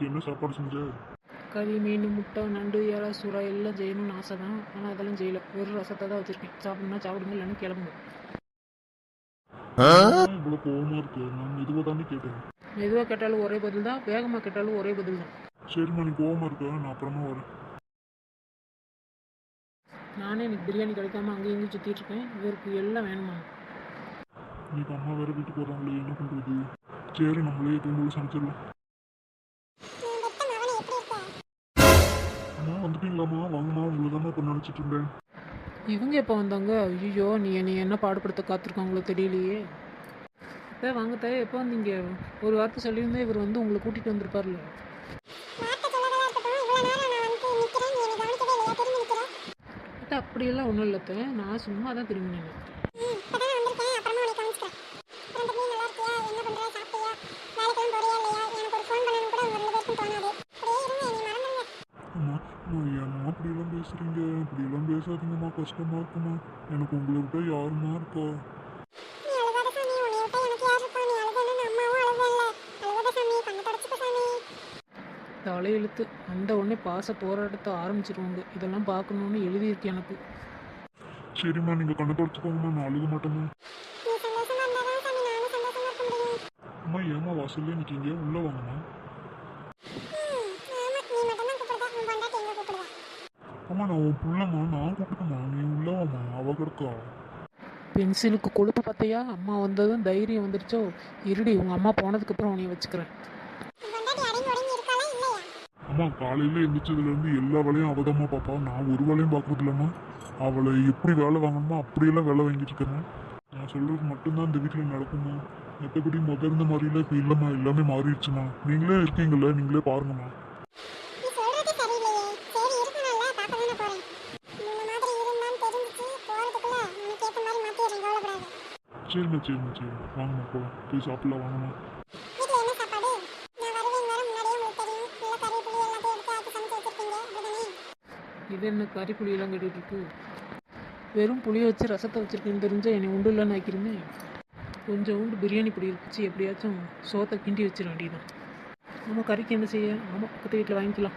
இன்னைக்கு என்ன சாப்பாடு செஞ்ச? கறி மீன் முட்டை நண்டு இறா சுறா எல்லாம் செய்யணும்னு ஆசை தான் ஆனால் அதெல்லாம் செய்யல வெறும் ரசத்தை தான் வச்சுருக்கேன். சாப்பிடணும்னா சாப்பிடுங்க இல்லைன்னு கிளம்புங்க. ஏன் இவ்வளவு கோவமா இருக்கு. நான் மெதுவாக தானே கேட்டேன். மெதுவாக கேட்டாலும் ஒரே பதில் தான். வேகமாக கேட்டாலும் ஒரே பதில் தான். சரிம்மா நீ கோவமா இருக்க? நான் அப்புறமா வரேன். நானே எனக்கு பிரியாணி கிடைக்காம அங்கேயும் இங்கேயும் சுற்றிட்டு இருக்கேன். இவருக்கு எல்லாம் வேணுமா? இன்னைக்கு அம்மா வேற வீட்டுக்கு வராங்களே என்ன பண்றது? சரி நம்மளே எப்பவும் சமைச்சிடலாம். வந்துட்டீங்களாம்மா வாங்கம்மா உங்களை தானே இப்போ நினச்சிட்டு இருந்தேன். இவங்க எப்போ வந்தாங்க? ஐயோ நீ என்னை என்ன பாடுபடுத்த காத்திருக்காங்களோ தெரியலையே. இப்போ வாங்கத்தே எப்போ வந்தீங்க? ஒரு வார்த்தை சொல்லியிருந்தா இவர் வந்து உங்களை கூட்டிகிட்டு வந்திருப்பார்ல. அத்தை அப்படியெல்லாம் ஒன்றும் இல்லத்த நான் சும்மா தான் திரும்பினேன் ஏம்மா அப்படியெல்லாம் பேசுறீங்க? அப்படியெல்லாம் பேசாதீங்கம்மா. கஷ்டமா இருக்குமா எனக்கு உங்களை விட்டா யாருமா இருக்கா? தலையெழுத்து. அந்த உடனே பாச போராட்டத்தை ஆரம்பிச்சிருவாங்க. இதெல்லாம் பார்க்கணுன்னு எழுதியிருக்கு எனக்கு. சரிம்மா நீங்க கண்ணை தொடச்சுக்கோங்கம்மா நான் அழுக மாட்டேம்மா. அம்மா ஏம்மா வாசல்லே நிற்கீங்க உள்ள வாங்கம்மா. அம்மா நான் உன் புள்ளம்மா நான் கூப்பிட்டுக்கம்மா நீ உள்ள வாம்மா அவ கிடக்கா. பென்சிலுக்கு கொழுப்பு பார்த்தியா அம்மா வந்ததும் தைரியம் வந்துருச்சோ? இருடி உங்கள் அம்மா போனதுக்கப்புறம் உன்னைய வச்சுக்கிறேன். அம்மா காலையில எந்திரிச்சதுல இருந்து எல்லா வேலையும் அவதமா பாப்பா. நான் ஒரு வேலையும் பார்க்கறது இல்லம்மா அவளை எப்படி வேலை வாங்கணுமோ அப்படியெல்லாம் வேலை வாங்கிட்டு இருக்கிறேன் நான் சொல்றது மட்டும்தான் இந்த வீட்டில் நடக்குமா மற்றபடி முத இருந்த மாதிரிலாம் இப்போ இல்லைம்மா. எல்லாமே மாறிடுச்சுமா நீங்களே இருக்கீங்கல்ல நீங்களே பாருங்கம்மா. சரிம்மா சரிம்மா சரி வாங்கம்மா போகலாம் போய் சாப்பிடலாம் வாங்கம்மா. இது என்ன கறி புளியெல்லாம் கட்டிட்டு இருக்கு? வெறும் புளியை வச்சு ரசத்தை வச்சிருக்கேன்னு தெரிஞ்சா என்னை உண்டு இல்லைன்னு ஆக்கிருந்தேன் கொஞ்சம் உண்டு பிரியாணி பொடி இருந்துச்சு எப்படியாச்சும் சோத்தை கிண்டி வச்சிட வேண்டியதான் நம்ம கறிக்கு என்ன செய்ய? ஆமாம் பக்கத்து வீட்டில் வாங்கிக்கலாம்.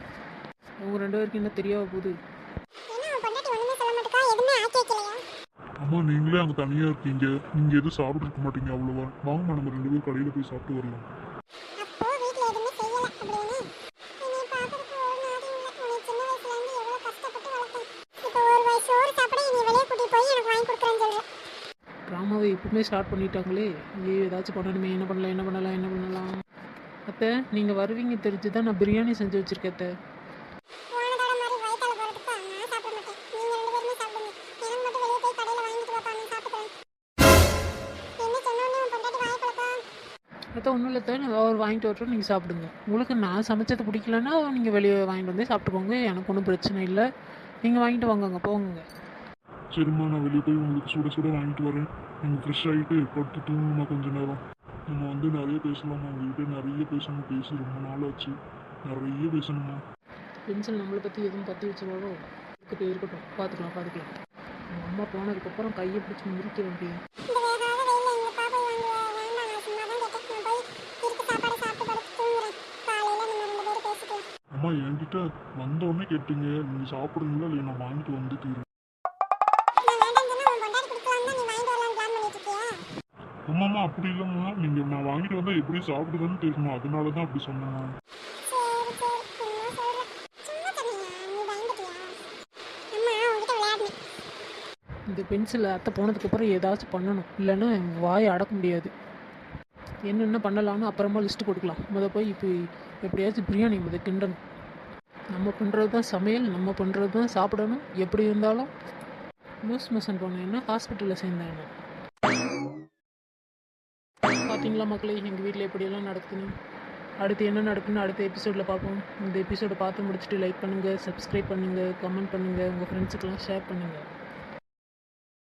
அவங்க ரெண்டு பேருக்கு என்ன தெரியாத போகுது? அம்மா நீங்களே அங்கே தனியாக இருக்கீங்க. நீங்கள் எதுவும் சாப்பிட்டு இருக்க மாட்டீங்க அவ்வளோவா. வாங்கம்மா நம்ம ரெண்டு பேரும் கடையில் போய் சாப்பிட்டு வரலாம். அப்போ வீட்ல எதுவுமே செய்யல அப்படின்னு? என்னை பார்க்கறதுக்கு ஒரு நாதி இல்லை. உன்னை சின்ன வயசுல இருந்து எவ்வளவு கஷ்டப்பட்டு வளர்த்தேன். இப்போ ஒரு வயசு சோறு சாப்பிட நீ வெளியே கூட்டிட்டு போய் எனக்கு வாங்கி கொடுக்குறேன்னு சொல்ற. ட்ராமாவை இப்பவுமே ஸ்டார்ட் பண்ணிட்டாங்களே. ஐயோ ஏதாச்சும் பண்ணணுமே. என்ன பண்ணலாம் என்ன பண்ணலாம் என்ன பண்ணலாம்? அத்தை நீங்கள் வருவீங்க தெரிஞ்சு தான் நான் பிரியாணி செஞ்சு வச்சுருக்கேன் அத்தை. அத்தை ஒன்றும் இல்லை தான் அவர் வாங்கிட்டு வரட்டும் நீங்கள் சாப்பிடுங்க. உங்களுக்கு நான் சமைச்சது பிடிக்கலன்னா நீங்கள் வெளியே வாங்கிட்டு வந்து சாப்பிட்டுக்கோங்க. எனக்கு ஒன்றும் பிரச்சனை இல்லை. நீங்கள் வாங்கிட்டு வாங்கங்க போங்க. சரிம்மா நான் வெளியே போய் உங்களுக்கு சுட சுட வாங்கிட்டு வரேன். நீங்கள் ஃப்ரெஷ் ஆகிட்டு படுத்து தூங்குமா கொஞ்ச நேரம். நம்ம வந்து நிறைய பேசலாமா உங்ககிட்ட நிறைய பேசணும் பேசி ரொம்ப நாள் ஆச்சு நிறைய பேசணுமா பென்சில் நம்மளை பற்றி எதுவும் பற்றி வச்சுருவாரோ? இருக்கட்டும் இருக்கட்டும். பார்த்துக்கலாம் பார்த்துக்கலாம் உங்கள் அம்மா போனதுக்கப்புறம் கையை பிடிச்சி முறிக்க வேண்டியது இந்த வேகாத வெயில்ல எங்க பாப்பா வாங்க வேண்டாம் நான் சும்மா தான் கேட்டேன் நான் போய் இருக்க சாப்பாடு சாப்பிட்டு படுத்து தூங்குறேன் காலையில நம்ம ரெண்டு பேரும் பேசிக்கலாம் அம்மா என்கிட்ட வந்தோடனே கேட்டீங்க. நீங்கள் சாப்பிடுங்களா இல்லை நான் வாங்கிட்டு வந்து தீரும் அப்படி இல்லைம்மா நீங்கள் நான் வாங்கிட்டு வந்தால் எப்படி சாப்பிடுதுன்னு தெரியணும் அதனால தான் அப்படி சொன்னேன். இந்த பென்சிலை அத்தை போனதுக்கப்புறம் ஏதாச்சும் பண்ணணும். இல்லைன்னா வாயை அடக்க முடியாது. என்னென்ன பண்ணலாம்னு அப்புறமா லிஸ்ட்டு கொடுக்கலாம். முத போய் இப்போ எப்படியாச்சும் பிரியாணி முத கிண்டணும். நம்ம பண்ணுறது தான் சமையல் நம்ம பண்ணுறது தான் சாப்பிடணும். எப்படி இருந்தாலும் லூஸ் மோஷன் போனேன்னா ஹாஸ்பிட்டலில் சேர்ந்தேன் என்ன பார்த்தீங்களா மக்களே எங்கள் வீட்டில் எப்படியெல்லாம் நடக்குதுன்னு? அடுத்து என்ன நடக்குன்னு அடுத்த எபிசோடில் பார்ப்போம். இந்த எபிசோடை பார்த்து முடிச்சுட்டு லைக் பண்ணுங்கள் சப்ஸ்கிரைப் பண்ணுங்கள் கமெண்ட் பண்ணுங்கள் உங்கள் ஃப்ரெண்ட்ஸுக்கெல்லாம் ஷேர் பண்ணுங்கள்